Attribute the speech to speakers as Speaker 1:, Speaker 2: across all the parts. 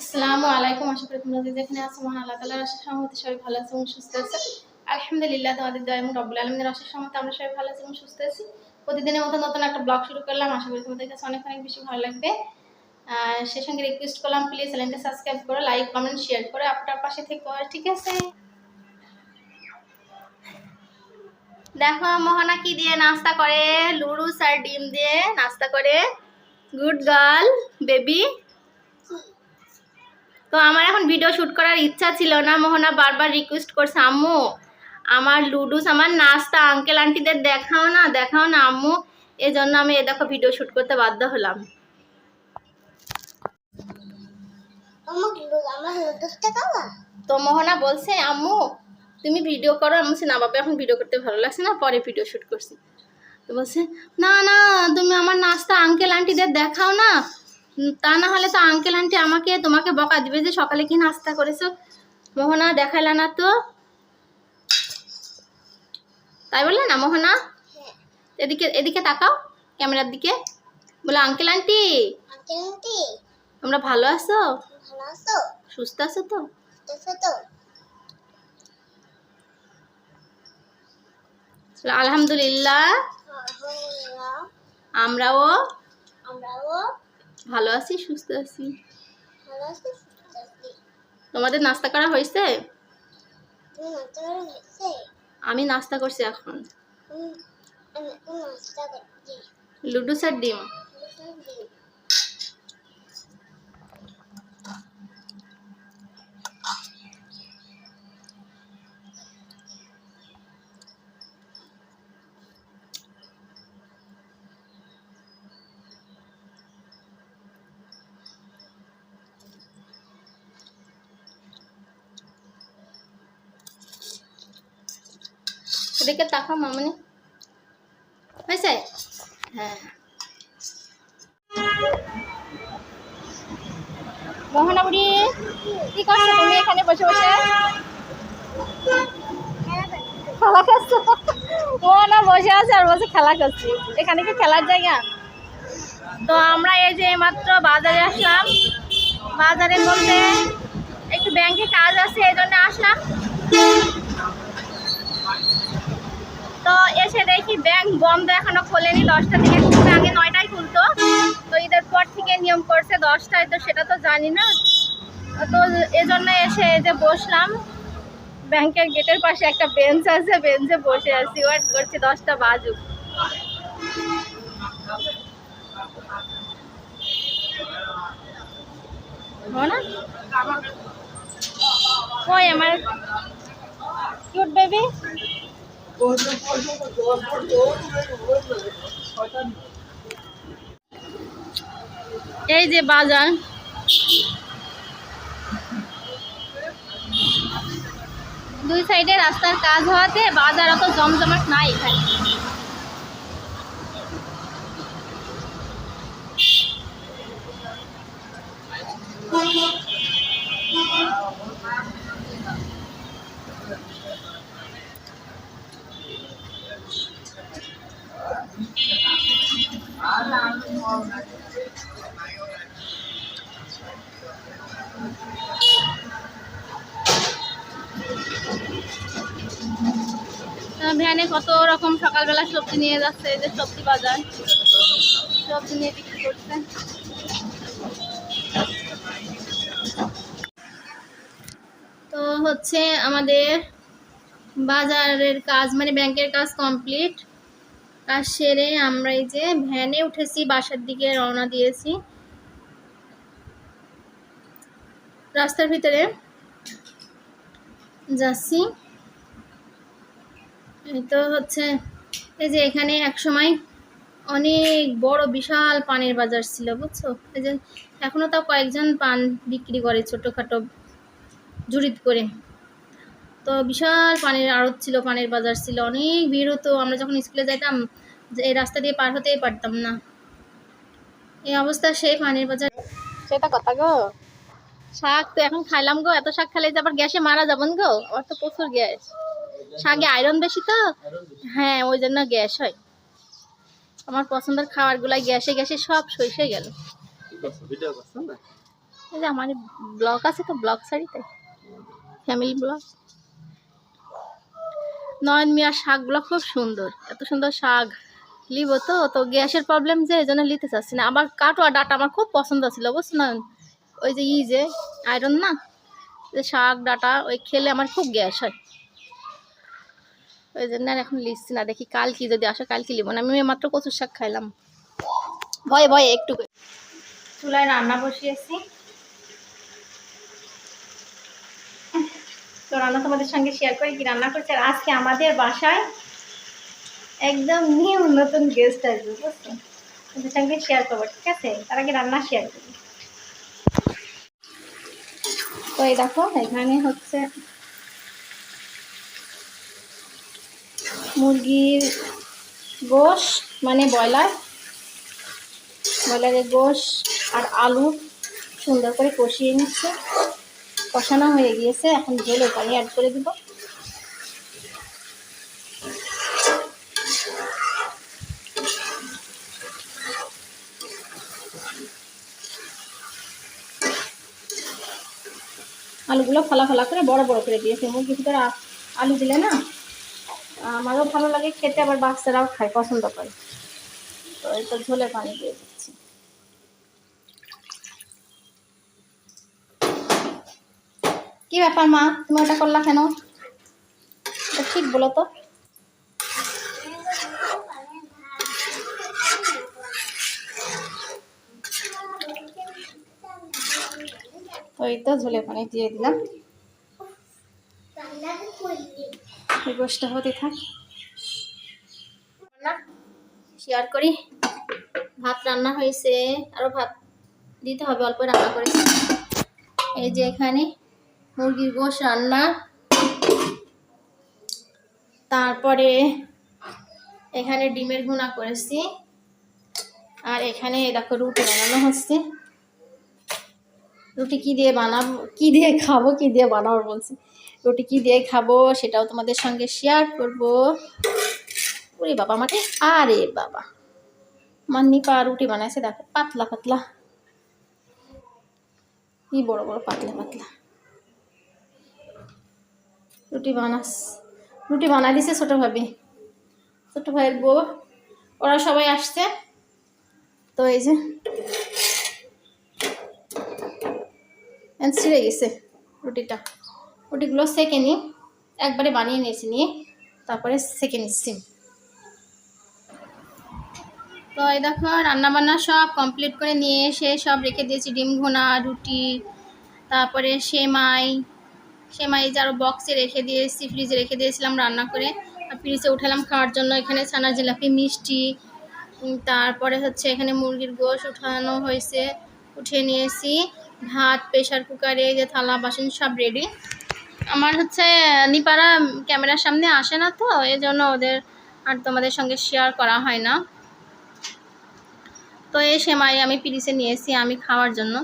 Speaker 1: আসসালামু আলাইকুম। আশা করি তোমরা যে যেখানে আছো, মহান আল্লাহ তালার আশা সহমতে সবাই ভালো আছে এবং সুস্থ আছে। আলহামদুলিল্লাহ, তোমাদের দয়া এবং রব্বুল আলমদের আশা সহমতে আমরা সবাই ভালো আছি এবং সুস্থ আছি। প্রতিদিনের মতো নতুন একটা ব্লগ শুরু করলাম। আশা করি তোমাদের কাছে অনেক অনেক বেশি ভালো লাগবে। সে সঙ্গে রিকোয়েস্ট করলাম প্লিজ চ্যানেলটা সাবস্ক্রাইব করো লাইক কমেন্ট শেয়ার করে। আপনার পাশে থেকে, ঠিক আছে? দেখো, মোহনা কি দিয়ে নাস্তা করে? লুডুস আর ডিম দিয়ে নাস্তা করে। Good girl, baby. তো আমার এখন ভিডিও শ্যুট করার ইচ্ছা ছিল না। মোহনা বারবার রিকোয়েস্ট করছে আম্মু আমার লুডুস আমার নাস্তা আঙ্কেল আন্টিদের দেখাও না দেখাও না আম্মু। এই জন্য আমি এ দেখো ভিডিও শ্যুট করতে বাধ্য হলাম। তো মোহনা বলছে আম্মু তুমি ভিডিও করো। আমি বলছি না বাবা এখন ভিডিও করতে ভালো লাগছে না পরে ভিডিও শ্যুট করছি। তো বলছে না না তুমি আমার নাস্তা আঙ্কেল আন্টিদের দেখাও না তা না হলে তো আঙ্কেল আন্টি আমাকে তোমাকে বকা দিবে যে সকালে কি নাস্তা করেছ? মোহনা দেখাইলা না তো? তাই বললে না মোহনা?
Speaker 2: হ্যাঁ।
Speaker 1: এদিকে এদিকে তাকাও ক্যামেরার দিকে। বলে আঙ্কেল আন্টি তোমরা ভালো আছো? সুস্থ আছো তো? আলহামদুলিল্লাহ। আমরাও।
Speaker 2: আমরাও।
Speaker 1: ভালো আছি সুস্থ আছি? তোমাদের নাস্তা করা হয়েছে? আমি নাস্তা করছি এখন।
Speaker 2: লুডু
Speaker 1: লুডুস আর ডিম। এদিকে তাকাও মামনি। হয়েছে? হ্যাঁ। মোহনা বুড়ি কি করছ তুমি এখানে বসে বসে? খেলা করছ? মোহনা বসে আছে আর বসে খেলা করছি। এখানে কি খেলার জায়গা? তো আমরা এই যে মাত্র বাজারে আসলাম। বাজারে বলতে একটু ব্যাংকে কাজ আছে, এই জন্য আসলাম। তো এসে দেখি ব্যাংক বন্ধ এখনও খোলেনি, দশটা থেকে খুলবে আগে নয়টায় খুলতো। তো ঈদের পর থেকে নিয়ম করছে দশটায়, তো সেটা তো জানি না। তো এজন্য এসে যে বসলাম। ব্যাংকের গেটের পাশে একটা বেঞ্চ আছে, বেঞ্চে বসে আছি। ওয়েট করছি, দশটা বাজুক। কই আমার? কিউট বেবি এই যে বাজার। দুই সাইডে রাস্তার কাজ হওয়াতে বাজার অত জমজমাট নাই এখানে। আহ, ভ্যানে কত রকম সকালবেলা সবজি নিয়ে যাচ্ছে, এই যে সবজি বাজার। সবজি নিয়ে বিক্রি করছে। তো হচ্ছে আমাদের বাজারের কাজ মানে ব্যাংকের কাজ কমপ্লিট। কাজ সেরে আমরা এই যে ভ্যানে উঠেছি, বাসার দিকে রওনা দিয়েছি। রাস্তার ভিতরে যাচ্ছি। তো হচ্ছে এই যে এখানে এক সময় অনেক বড় বিশাল পানের বাজার ছিল, বুঝছ? এই যে এখনও তাও কয়েকজন পান বিক্রি করে ছোটোখাটো জুড়িত করে। তো বিশাল পানের আড়ত ছিল, পানের বাজার ছিল, অনেক ভিড় হতো। আমরা যখন স্কুলে যেতাম যে এই রাস্তা দিয়ে পার হতেই পারতাম না। এই অবস্থা, সেই পানের বাজার। সেটা কথা গো। শাক তো এখন খাইলাম গো, এত শাক যে আবার গ্যাসে মারা যাবেন গো? আমার তো প্রচুর গ্যাস। শাকে আয়রন বেশি তো? হ্যাঁ ওই জন্য গ্যাস হয়। আমার পছন্দের খাবারগুলো গ্যাসে গ্যাসে সব সইসে গেল। আমার ব্লগ আছে তো ব্লগ তাই। ফ্যামিলি ব্লগ নয়ন মিয়ার শাকগুলো খুব সুন্দর। এত সুন্দর শাক। লিব তো তো গ্যাসের প্রবলেম যে এই জন্য নিতে চাচ্ছি না। আবার কাটোয়া ডাটা আমার খুব পছন্দ ছিল, বুঝছ নয়ন? ওই যে ই যে আয়রন না? যে শাক ডাটা, ওই খেলে আমার খুব গ্যাস হয়। ওই জন্য আর এখন লিখছি না, দেখি কাল কি যদি আসে কাল কি লিব না, আমি মাত্র কচুর শাক খাইলাম। ভয়ে ভয়ে, একটু চুলায় রান্না বসিয়েছি। তো রান্না তোমাদের সঙ্গে শেয়ার করি কি রান্না করছে। আর আজকে আমাদের বাসায় একদম নিউ নতুন গেস্ট আসবে, বুঝছ? তোমাদের সঙ্গে শেয়ার করব, ঠিক আছে? তার আগে রান্না শেয়ার করি। তো এই দেখো, এখানে হচ্ছে মুরগির গোশ মানে ব্রয়লার, ব্রয়লারের গোশ আর আলু সুন্দর করে কষিয়ে নিচ্ছে। কষানো হয়ে গিয়েছে, এখন ঝোলে পানি অ্যাড করে দিব। আলুগুলো ফালা ফালা করে, বড় বড় করে দিয়েছে। মুরগির ভিতরে আলু দিলে না আমারও ভালো লাগে, খেতে আবার বাচ্চারাও খায়, পছন্দ করে। তো এই তো ঝোলে পানি দিয়ে দিচ্ছি। কি ব্যাপার মা? তুমি ওটা করলা কেন? ঠিক বলো তো। ওই তো ঝোলে পানি দিয়ে দিলাম। গোষ্ঠটা হতে থাক। শেয়ার করি। ভাত রান্না হয়েছে আরও ভাত দিতে হবে, অল্প রান্না করে। এই যে এখানে মুরগির গোশ রান্না। তারপরে এখানে ডিমের ভুনা করেছি। আর এখানে দেখো রুটি বানানো হচ্ছে। রুটি কি দিয়ে বানাবো, কি দিয়ে খাব, কি দিয়ে বানাবো বলছি। রুটি কি দিয়ে খাব সেটাও তোমাদের সঙ্গে শেয়ার করব। ওরে বাবা, মাঠে? আরে বাবা। মান্নি পা রুটি বানাইছে, দেখো, পাতলা পাতলা। কি বড় বড় পাতলা পাতলা। রুটি বানাস, রুটি বানাই দিছে ছোটো ভাবি। ছোটো ভাইয়ের বউ, ওরা সবাই আসছে। তো এই যে ছিঁড়ে গেছে রুটিটা। রুটিগুলো সেকে নিই, একবারে বানিয়ে নিয়েছি নিয়ে তারপরে সেকে নিচ্ছি। তো এই দেখো রান্না বান্না সব কমপ্লিট করে নিয়ে এসে সব রেখে দিয়েছি। ডিম ঘোনা রুটি, তারপরে সেমাই সেমাই যে আরও বক্সে রেখে দিয়েছি ফ্রিজে রেখে দিয়েছিলাম রান্না করে। ফ্রিজে উঠালাম খাওয়ার জন্য এখানে ছানা জিলাপি, মিষ্টি তারপরে হচ্ছে এখানে মুরগির গোশ উঠানো হয়েছে, উঠিয়ে নিয়েছি। ভাত প্রেশার কুকারে যে থালা, বাসন সব রেডি আমার হচ্ছে, নিপারা ক্যামেরার সামনে আসে না তো এই জন্য ওদের আর তোমাদের সঙ্গে শেয়ার করা হয় না। তো এই সেমাই আমি পিরিসে নিয়েছি, আমি খাওয়ার জন্য।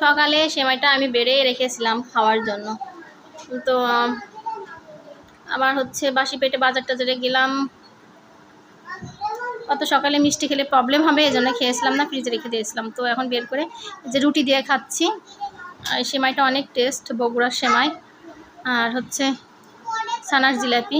Speaker 1: সকালে সেমাইটা আমি বেড়েই রেখেছিলাম খাওয়ার জন্য। তো আবার হচ্ছে বাসি পেটে বাজার টাজারে গেলাম অত সকালে মিষ্টি খেলে প্রবলেম হবে এই জন্য খেয়েছিলাম না ফ্রিজে রেখে দিয়েছিলাম। তো এখন বের করে যে রুটি দিয়ে খাচ্ছি। আর সেমাইটা অনেক টেস্ট বগুড়ার সেমাই। আর হচ্ছে ছানার জিলাপি।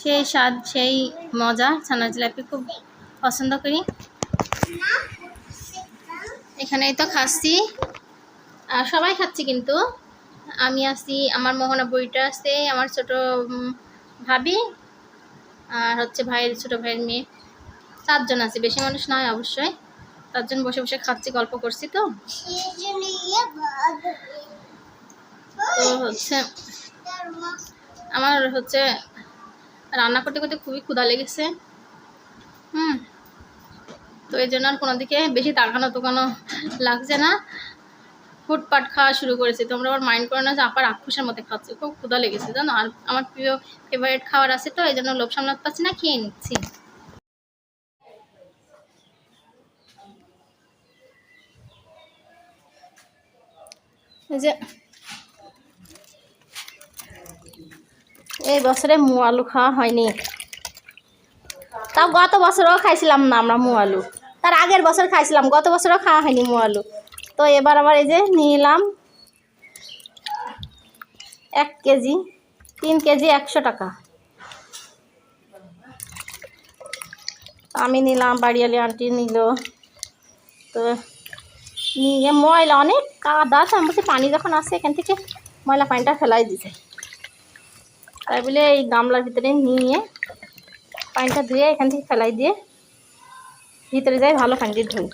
Speaker 1: সেই স্বাদ, সেই মজা, ছানার জিলাপি খুব পছন্দ করি। এখানেই তো খাচ্ছি। আর সবাই খাচ্ছি কিন্তু। আমি আছি, আমার মোহনা বইটা আছে, আমার ছোট ভাবি। আর হচ্ছে ভাইয়ের ছোটো ভাইয়ের মেয়ে। চারজন আছে, বেশি মানুষ নয় অবশ্যই। চারজন বসে বসে খাচ্ছি, গল্প করছি তো। হচ্ছে আমার হচ্ছে রান্না করতে করতে খুবই ক্ষুধা লেগেছে। হুম। তো এই জন্য আর কোনো দিকে বেশি তাকানো তোকানো লাগছে না। ফুটপাট খাওয়া শুরু করেছি। তোমরা আবার মাইন্ড করো না যে আপার আক্ষুষের মধ্যে খাচ্ছি। খুব ক্ষুধা লেগেছে, জানো? আর আমার প্রিয় ফেভারিট খাবার আছে তো এই জন্য লোভ সামলাতে পারছি না, খেয়ে নিচ্ছি। যে, এই বছরে মু আলু খাওয়া হয়নি। তাও গত বছরও খাইছিলাম না আমরা মু আলু। তার আগের বছর খাইছিলাম, গত বছরও খাওয়া হয়নি মু আলু। তো এবার আবার এই যে নিলাম এক কেজি, তিন কেজি একশো টাকা। আমি নিলাম, বাড়িয়ালি আন্টি নিল। তো নিয়ে ময়লা, অনেক কাদা তো আমি বলছি, পানি যখন আসে এখান থেকে ময়লা পানিটা ফেলাই দিতে তাই বলে এই গামলার ভিতরে নিয়ে পানিটা ধুয়ে এখান থেকে ফেলাই দিয়ে ভিতরে যাই, ভালো পানি দিয়ে ধুই।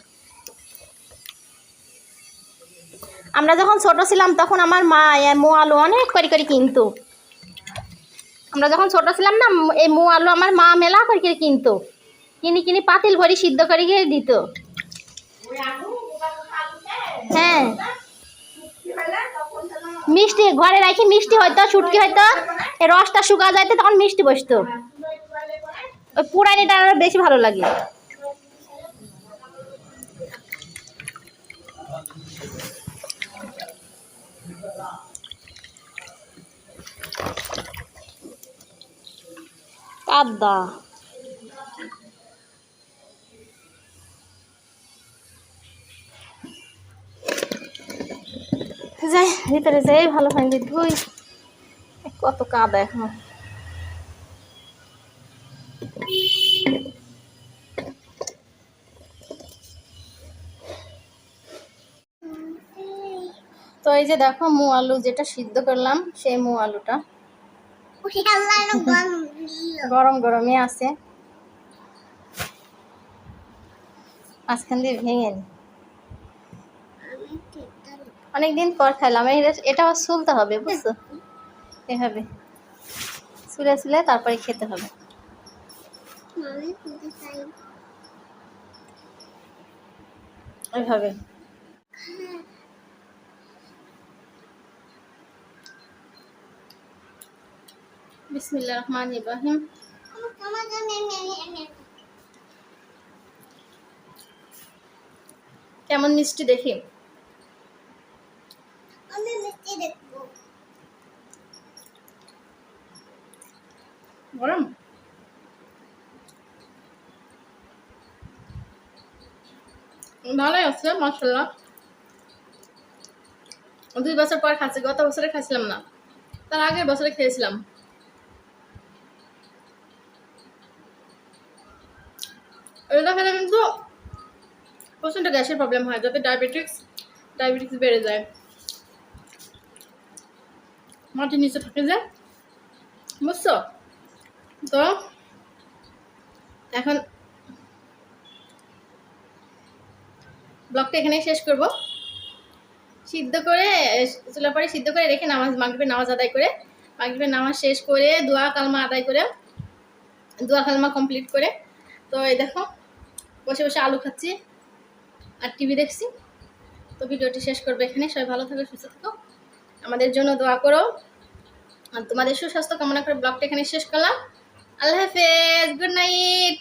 Speaker 1: আমরা যখন ছোট ছিলাম তখন আমার মা মো আলু অনেক করে করে কিনতো। আমরা যখন ছোট ছিলাম না, এই মো আলু আমার মা মেলা করে করে কিনতো। কিনি কিনি পাতিল ভরি সিদ্ধ করে গিয়ে দিত। হ্যাঁ। মিষ্টি, ঘরে রাখি মিষ্টি হয়তো ছুটকি হয়তো রসটা শুকা যাইতে তখন মিষ্টি বসতো। ওই পুরানিটা বেশি ভালো লাগে। কাদা যাই, ভিতরে যাই, ভালো দিয়ে ধুই। কত কাদা এখন। তো এই যে দেখো মু আলু যেটা সিদ্ধ করলাম, সেই মু আলুটা। গরম গরমে আছে। মাঝখান দিয়ে ভেঙে অনেকদিন পর খাইলাম। এটা আবার সুলতে হবে, বুঝছ? এভাবে। সুলে সুলে তারপরে খেতে হবে।
Speaker 2: আমি
Speaker 1: বিসমিল্লাহ রহমান ইব্রাহিম কেমন মিষ্টি দেখি? গরম? ভালোই আছে মশলা দুই বছর পর খাচ্ছি, গত বছরে খাচ্ছিলাম না। তার আগের বছরে খেয়েছিলাম। এটা খেলে কিন্তু প্রচণ্ড গ্যাসের প্রবলেম হয় যাতে ডায়াবেটিক্স ডায়াবেটিক্স বেড়ে যায়। মাটির নিচে থাকে যে, বুঝছ? তো এখন ব্লগটা এখানেই শেষ করব। সিদ্ধ করে, চুলা পরে সিদ্ধ করে রেখে নামাজ, মাগরিবের নামাজ আদায় করে, মাগরিবের নামাজ শেষ করে, দোয়া কালমা আদায় করে, দোয়া কালমা কমপ্লিট করে। তো এই দেখো বসে বসে আলু খাচ্ছি আর টিভি দেখছি। তো ভিডিওটি শেষ করবে এখানে সবাই ভালো থাকো, সুস্থ থাকো। আমাদের জন্য দোয়া করো। আর তোমাদের সুস্বাস্থ্য কামনা করে ব্লগটা এখানে শেষ করলাম। আল্লাহ হাফেজ, গুড নাইট।